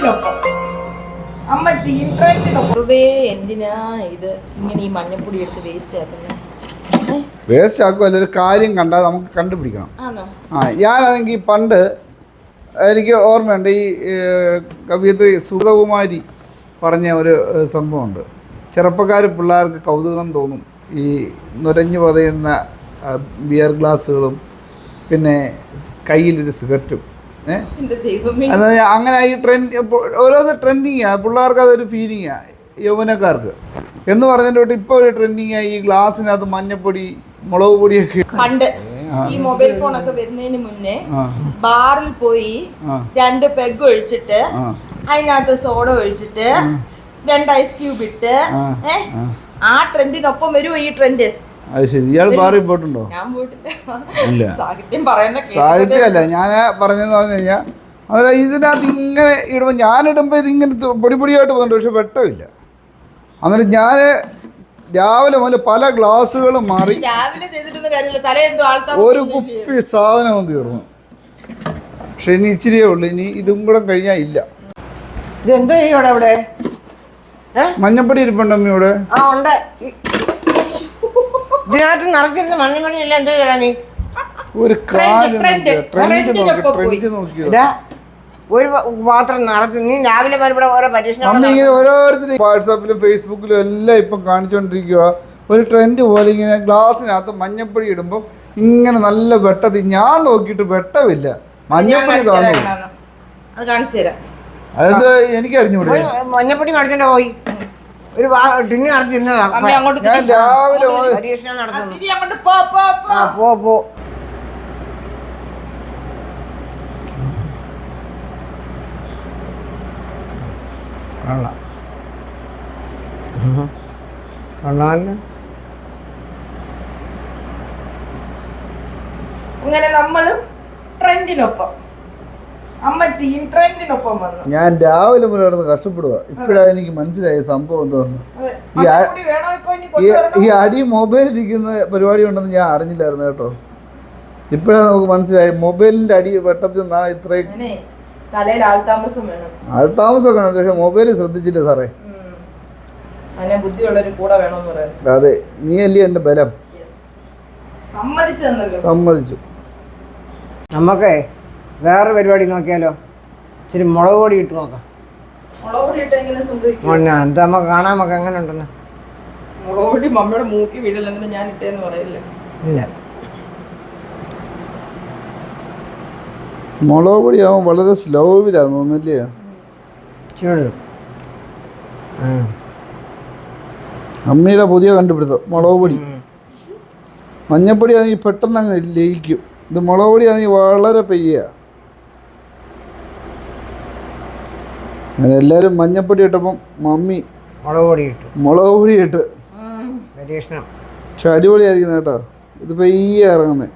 ട്രെൻഡിനൊപ്പം അമ്മച്ചിയും ട്രെൻഡിനൊപ്പം എന്തിനാ ഇത് ഇങ്ങനെ ഈ മഞ്ഞപ്പൊടി എടുത്ത് വേസ്റ്റ് ആക്കുന്നത്? വേസ്റ്റ് ആക്കുമല്ല ഒരു കാര്യം കണ്ടാൽ നമുക്ക് കണ്ടുപിടിക്കണം. ആ ഞാനാണെങ്കിൽ പണ്ട് എനിക്ക് ഓർമ്മയുണ്ട് ഈ കവിയത്ത് സുഗതകുമാരി പറഞ്ഞ ഒരു സംഭവമുണ്ട്. ചെറുപ്പക്കാർ പിള്ളേർക്ക് കൗതുകം തോന്നും. ഈ നുരഞ്ഞു പതയുന്ന ബിയർ ഗ്ലാസ്സുകളും പിന്നെ കയ്യിലൊരു സിഗരറ്റും. ഏഹ് അങ്ങനെ ഈ ട്രെൻഡ് ഓരോന്ന് ട്രെൻഡിങ്ങാ പിള്ളേർക്ക് അതൊരു ഫീലിങ്ങാ യൗവനക്കാർക്ക്. എന്ന് പറഞ്ഞതിന്റെ തൊട്ട് ഇപ്പോൾ ഒരു ആയി ഈ ഗ്ലാസ്സിനകത്ത് മഞ്ഞപ്പൊടി മുളക് പൊടിയൊക്കെ. പണ്ട് ഈ മൊബൈൽ ഫോൺ ഒക്കെ വരുന്നതിന് മുന്നേ ബാറിൽ പോയി രണ്ട് പെഗ് ഒഴിച്ചിട്ട് അതിനകത്ത് സോഡ ഒഴിച്ചിട്ട് രണ്ട് ഐസ് ക്യൂബ് ഇട്ട് ആ. ട്രെൻഡിനൊപ്പം വരുമോ ഈ ട്രെൻഡ് അത് ശരി. ഇയാൾ പാറി പോയിട്ടുണ്ടോ? ഞാൻ പോയിട്ടില്ല. ഇല്ല. സാഹിത്യം പറയുന്ന സാഹിത്യമല്ല ഞാൻ പറഞ്ഞെന്ന് പറഞ്ഞു കഴിഞ്ഞാൽ അതുപോലെ ഇതിനകത്ത് ഇങ്ങനെ ഇടുമ്പോൾ ഞാനിടുമ്പോൾ ഇതിങ്ങനെ പൊടിപൊടിയായിട്ട് പൊടി പൊടിയായിട്ട് പോകുന്നുണ്ട് പക്ഷെ വെട്ടമില്ല. അന്നേരം ഞാൻ രാവിലെ മുതൽ പല ഗ്ലാസ്സുകളും മാറി ഒരു കുപ്പി സാധനവും തീർന്നു. പക്ഷെ ഇനി ഇച്ചിരിയേ ഉള്ളൂ. ഇനി ഇതും കൂടെ കഴിഞ്ഞാൽ ഇല്ല. ഇതെന്തോ ചെയ്യോടെ അവിടെ മഞ്ഞപ്പൊടി ഇരിപ്പുണ്ട് അമ്മയോട് ആ ഉണ്ട്. ഇതിനകത്ത് നിറച്ചിരുന്ന മണ്ണിമണിയല്ല എന്തോ ചെയ്യടാ നീ? ഒരു കാര്യം ട്രെൻഡ് നോക്കി പോയി. ട്രെൻഡ് നോക്കിയോ ഇതാ ഒരു പ- പാത്രം നിറച്ച് നീ രാവിലെ വരെ ഇവിടെ ഓരോ പരീക്ഷണം അമ്മ ഇങ്ങനെ ഓരോരുത്തരും വാട്സാപ്പിലും ഫേസ്ബുക്കിലും എല്ലാം ഇപ്പം കാണിച്ചുകൊണ്ടിരിക്കുക ഒരു ട്രെൻഡ് പോലെ ഇങ്ങനെ ഗ്ലാസ്സിനകത്ത് മഞ്ഞപ്പൊടി ഇടുമ്പോൾ ഇങ്ങനെ നല്ല വെട്ടത്തിൽ ഞാൻ നോക്കിയിട്ട് വെട്ടമില്ല മഞ്ഞപ്പൊടി കാണും. അത് കാണിച്ചു തരാം. അതെന്ത് എനിക്ക് അറിഞ്ഞുകൂടെ ഒരു മഞ്ഞപ്പൊടി മേടിച്ചോണ്ട് പോയി. ഒരു നിറച്ചിരുന്നതാ അമ്മ ഞാൻ രാവിലെ പരീക്ഷണം നടത്തുന്നു. പോ പോ പോ. ആ പോ പോ. കൊള്ളാം കൊള്ളാമല്ലോ അങ്ങനെ നമ്മളും ട്രെൻഡിനൊപ്പം അമ്മച്ചിയും ട്രെൻഡിനൊപ്പം വന്നു. ഞാൻ രാവിലെ മുതൽ കിടന്ന് കഷ്ടപ്പെടുക ഇപ്പോഴാണ് എനിക്ക് മനസ്സിലായ സംഭവം തോന്നുന്നു ഈ അടി മൊബൈൽ ഇരിക്കുന്ന പരിപാടി ഉണ്ടെന്ന് ഞാൻ അറിഞ്ഞില്ലായിരുന്നു കേട്ടോ. ഇപ്പോഴാണ് നമുക്ക് മനസ്സിലായി മൊബൈലിന്റെ അടി വെട്ടത്തിൽ നിന്നാ ഇത്രയും തലയിൽ ആൾതാമസം വേണം. പക്ഷെ മൊബൈൽ ശ്രദ്ധിച്ചില്ല സാറേ. അതെ. നീ അല്ലേ എന്റെ ബലം? സമ്മതിച്ചു. നമുക്കേ വേറെ പരിപാടി നോക്കിയാലോ? ഇച്ചിരി മുളക് പൊടി ഇട്ട് നോക്കാം. മുളക് പൊടി ഇട്ട് എങ്ങനെ സംഭവിക്കും? മോനെ എന്താ നമുക്ക് കാണാൻ നമുക്ക് എങ്ങനെ ഉണ്ടെന്ന്? മുളക് പൊടി മമ്മിയുടെ മൂക്കി വീടില്ലെന്ന് ഞാൻ ഇട്ടേന്ന് പറയില്ല. ഇല്ല. മുളക് പൊടി ആവുമ്പോൾ വളരെ സ്ലോവിലാണ് തോന്നില്ലേ ഇച്ചിരി അമ്മയുടെ പുതിയ കണ്ടുപിടുത്തം മുളക് പൊടി. മഞ്ഞപ്പൊടി ആണെങ്കിൽ പെട്ടെന്ന് അങ്ങ് ലയിക്കും. ഇത് മുളക് പൊടി ആണെങ്കിൽ വളരെ പെയ്യ. അങ്ങനെ എല്ലാവരും മഞ്ഞപ്പൊടി ഇട്ടപ്പം മമ്മി മുളക് പൊടി ഇട്ടു. മുളക് പൊടി ഇട്ട്. പരീക്ഷണം. പക്ഷെ കേട്ടോ. ഇത് പെയ്യ ഇറങ്ങുന്നത്